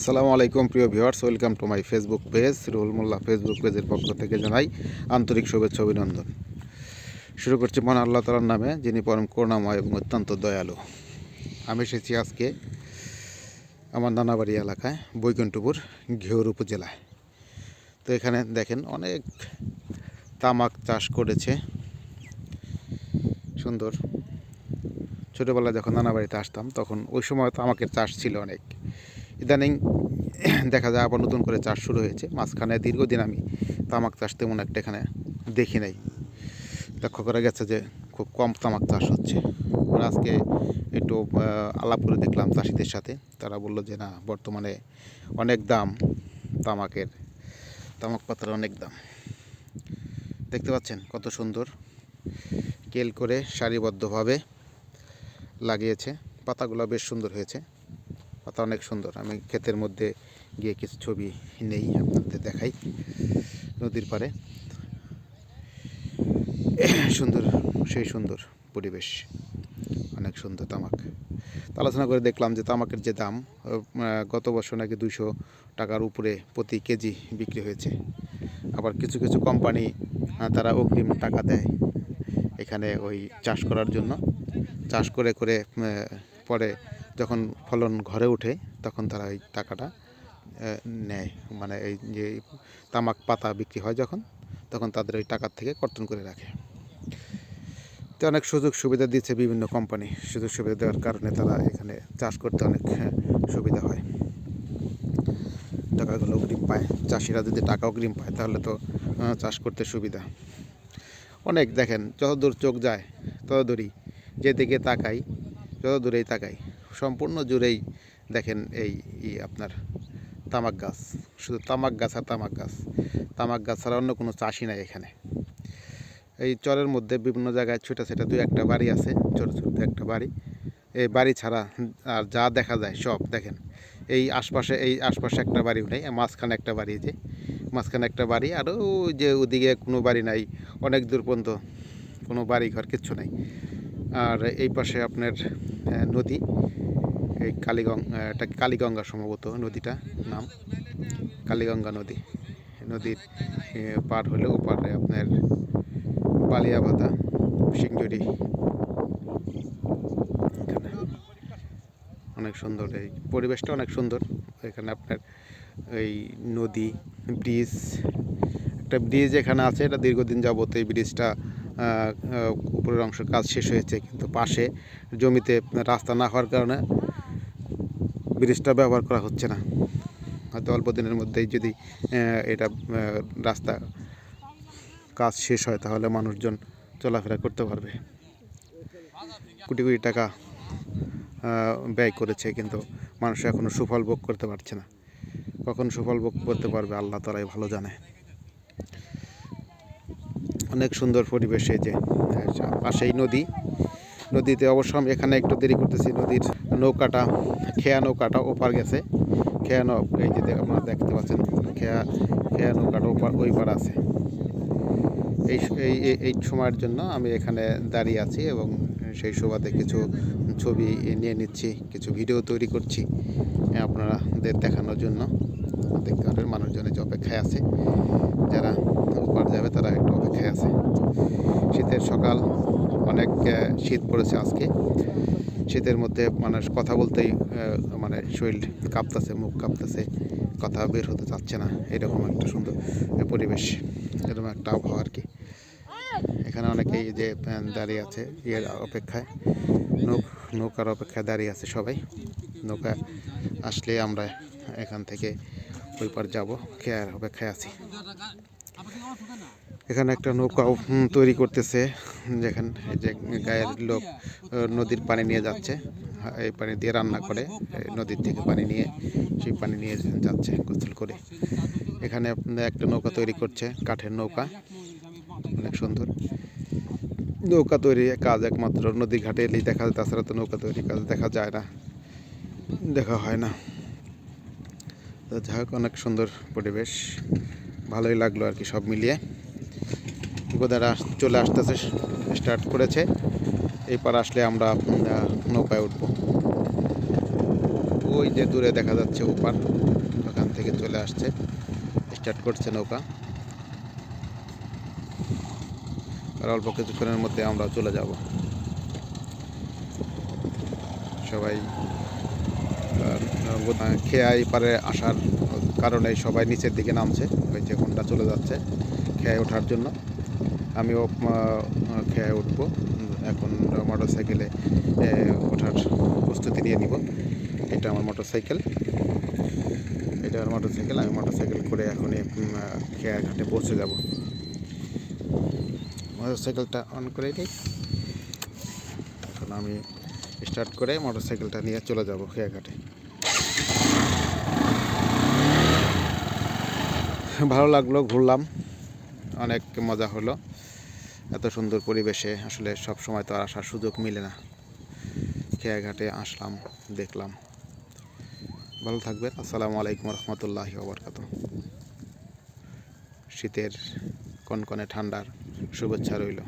আসসালামু আলাইকুম, প্রিয় viewers. Welcome to my Facebook page Ruhul Molla Facebook পেজের পক্ষ থেকে জানাই আন্তরিক শুভেচ্ছা, অভিনন্দন। শুরু করছি মহান আল্লাহ তালার নামে, যিনি পরম করুণাময় এবং অত্যন্ত দয়ালু। আমি এসেছি আজকে আমার নানাবাড়ি এলাকায়, বৈকুণ্ঠপুর, ঘিওর উপজেলায়। তো এখানে দেখেন অনেক তামাক চাষ করেছে। সুন্দর। ছোটোবেলায় যখন নানা বাড়িতে আসতাম, তখন ওই সময় তামাকের চাষ ছিল অনেক। ইদানিং দেখা যায় আবার নতুন করে চাষ শুরু হয়েছে। মাঝখানে দীর্ঘদিন আমি তামাক চাষ তেমন একটা এখানে দেখি নাই। লক্ষ্য করা গেছে যে খুব কম তামাক চাষ হচ্ছে। আজকে একটু আলাপ করে দেখলাম চাষিদের সাথে। তারা বলল যে, না, বর্তমানে অনেক দাম তামাকের, তামাক পাতার অনেক দাম। দেখতে পাচ্ছেন কত সুন্দর কেল করে সারিবদ্ধভাবে লাগিয়েছে। পাতাগুলো বেশ সুন্দর হয়েছে। পাতা অনেক সুন্দর। আমি ক্ষেতের মধ্যে গিয়ে কিছু ছবি নেই, আপনাদের দেখাই নদীর পাড়ে। সুন্দর, সেই সুন্দর পরিবেশ। অনেক সুন্দর তামাক। আলোচনা করে দেখলাম যে তামাকের যে দাম গত বছর নাকি দুইশো টাকার উপরে প্রতি কেজি বিক্রি হয়েছে। আবার কিছু কিছু কোম্পানি তারা অগ্রিম টাকা দেয় এখানে ওই চাষ করার জন্য। চাষ করে করে পরে যখন ফলন ঘরে ওঠে তখন তারা ওই টাকাটা নেয়। মানে এই যে তামাক পাতা বিক্রি হয় যখন তখন তাদের ওই টাকার থেকে কর্তন করে রাখে। তো অনেক সুযোগ সুবিধা দিচ্ছে বিভিন্ন কোম্পানি। সুযোগ সুবিধা দেওয়ার কারণে তারা এখানে চাষ করতে অনেক হ্যাঁ, সুবিধা হয়। টাকাগুলো অগ্রিম পায়। চাষিরা যদি টাকা অগ্রিম পায় তাহলে তো চাষ করতে সুবিধা। অনেক দেখেন যতদূর চোখ যায় ততদূরই যেদিকে তাকাই যত দূরেই তাকাই সম্পূর্ণ জুড়েই দেখেন এই আপনার তামাক গাছ। শুধু তামাক গাছ আর তামাক গাছ। তামাক গাছ ছাড়া অন্য কোনো চাষই নাই এখানে। এই চরের মধ্যে বিভিন্ন জায়গায় ছোটো ছোটো দুই একটা বাড়ি আছে, ছোটো ছোটো দু একটা বাড়ি। এই বাড়ি ছাড়া আর যা দেখা যায় সব দেখেন। এই আশপাশে এই আশপাশে একটা বাড়িও নেই, মাঝখানে একটা বাড়ি যে। মাঝখানে একটা বাড়ি আর ওই যে ওদিকে কোনো বাড়ি নাই, অনেক দূর পর্যন্ত কোনো বাড়ি ঘর কিচ্ছু নাই। আর এই পাশে আপনার নদী। এই কালীগঙ্গা এটা কালীগঙ্গা সম্ভবত নদীটা নাম। কালীগঙ্গা নদী। নদীর পার হলে ওপারে আপনার বালিয়াবাদা সিংজুরি এখানে অনেক সুন্দর, এই পরিবেশটা অনেক সুন্দর। এখানে আপনার এই নদী, ব্রিজ, একটা ব্রিজ এখানে আছে, এটা দীর্ঘদিন যাবত এই ব্রিজটা উপরের অংশের কাজ শেষ হয়েছে, কিন্তু পাশে জমিতে রাস্তা না হওয়ার কারণে ব্রিজটা ব্যবহার করা হচ্ছে না। হয়তো অল্প দিনের মধ্যেই যদি এটা রাস্তা কাজ শেষ হয়, তাহলে মানুষজন চলাফেরা করতে পারবে। কোটি কোটি টাকা ব্যয় করেছে, কিন্তু মানুষ এখনও সুফল ভোগ করতে পারছে না। কখন সুফল ভোগ করতে পারবে, আল্লাহ তালাই ভালো জানে। অনেক সুন্দর পরিবেশে যে পাশেই নদী। নদীতে অবশ্য আমি এখানে একটু দেরি করতেছি। নদীর নৌকাটা খেয়া নৌকাটা ওপার গেছে। খেয়া নৌ এই যে আপনারা দেখতে পাচ্ছেন খেয়া খেয়া নৌকাটা ওপার ওই পার আছে। এই এই সময়ের জন্য আমি এখানে দাঁড়িয়ে আছি এবং সেই সুবাদে কিছু ছবি নিয়ে নিচ্ছি কিছু ভিডিও তৈরি করছি এ, আপনাদের দেখানোর জন্য। দেখতে পারেন মানুষজনের যে অপেক্ষায় আছে যারা ওপার যাবে তারা একটু অপেক্ষায় আছে। শীতের সকাল অনেক শীত পড়েছে আজকে। শীতের মধ্যে মানুষ কথা বলতেই মানে শরীর কাঁপতেছে, মুখ কাঁপতেছে, কথা বের হতে চাচ্ছে না। এরকম একটা সুন্দর পরিবেশ, এরকম একটা আবহাওয়া আর কি। এখানে অনেকেই যে দাঁড়িয়ে আছে, ইয়ের অপেক্ষায়, নৌক, নৌকার অপেক্ষায় দাঁড়িয়ে আছে সবাই। নৌকা আসলে আমরা এখান থেকে ওই পার যাব, খেয়ার অপেক্ষায় আছি। এখানে একটা নৌকা উম, তৈরি করতেছে যেখানে যে গায়ের লোক নদীর পানি নিয়ে যাচ্ছে এই পানি দিয়ে রান্না করে নদীর থেকে পানি নিয়ে সেই পানি নিয়ে যাচ্ছে গোসল করে। এখানে একটা নৌকা তৈরি করছে কাঠের নৌকা অনেক সুন্দর। নৌকা তৈরি কাজ একমাত্র নদী ঘাটে এলেই দেখা যায় তাছাড়া তো নৌকা তৈরি কাজ দেখা যায় না দেখা হয় না। তো যাই হোক অনেক সুন্দর পরিবেশ ভালোই লাগল আর কি সব মিলিয়ে। গোদারা চলে আসতেছে স্টার্ট করেছে। এই পার আসলে আমরা নৌকায় উঠবো। ওই যে দূরে দেখা যাচ্ছে ওপার, ওখান থেকে চলে আসছে স্টার্ট করছে নৌকা। আর অল্প কিছুক্ষণের মধ্যে আমরা চলে যাব। সবাই খেয়াই পারে আসার কারণে সবাই নিচের দিকে নামছে, ওই যে ঘণ্টা চলে যাচ্ছে, খেয়ায় ওঠার জন্য। আমিও খেয়ায় উঠবো। এখন মোটর সাইকেলে ওঠার প্রস্তুতি নিয়ে নিব। এটা আমার মোটর সাইকেল এটা আমার মোটর সাইকেল আমি মোটর সাইকেল করে এখন খেয়া ঘাটে পৌঁছে যাব। মোটর সাইকেলটা অন করে নিই। এখন আমি স্টার্ট করে মোটর সাইকেলটা নিয়ে চলে যাব খেয়া ঘাটে ভালো লাগল, ঘুরলাম। অনেক মজা হলো। এত সুন্দর পরিবেশে আসলে সব সময় তো আর আসার সুযোগ মিলে না। খেয়াঘাটে আসলাম, দেখলাম। ভালো থাকবেন, আসসালামু আলাইকুম রহমতুল্লাহি ওবরকাত শীতের কনকনে ঠান্ডার শুভেচ্ছা রইল।